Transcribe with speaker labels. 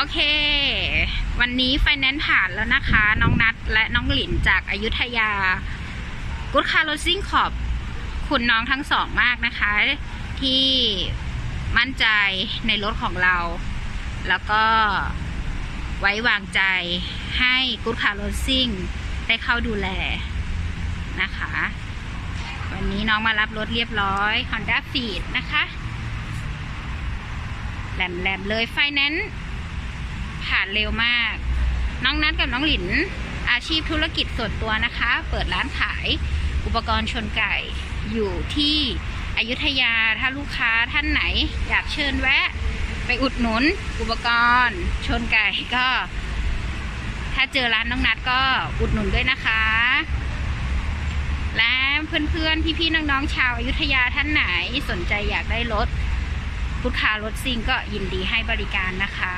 Speaker 1: โอเค วันนี้ไฟแนนซ์ผ่านแล้วนะคะ น้องนัดและน้องหลินจากอายุทยากุ o คาร์ r ซิ่งขอบคุณน้องทั้งสองมากนะคะ ที่มั่นใจในรถของเรา แล้วก็ไว้วางใจให้กุ o คาร์ r ซิ่งได้เข้าดูแลนะคะ วันนี้น้องมารับรถเรียบร้อย Honda f e e d นะคะแหลมๆเลยไฟแนนซ์ ผ่านเร็วมาก น้องนัดกับน้องหลิน อาชีพธุรกิจส่วนตัวนะคะ เปิดร้านขายอุปกรณ์ชนไก่อยู่ที่อยุธยาถ้าลูกค้าท่านไหน อยากเชิญแวะ ไปอุดหนุนอุปกรณ์ ชนไก่ก็ ถ้าเจอร้านน้องนัดก็อุดหนุนด้วยนะคะ และเพื่อนๆ พี่ๆ น้องๆ ชาวอายุทยาท่านไหนสนใจอยากได้รถพุทธารถซิ่งก็ยินดีให้บริการนะคะ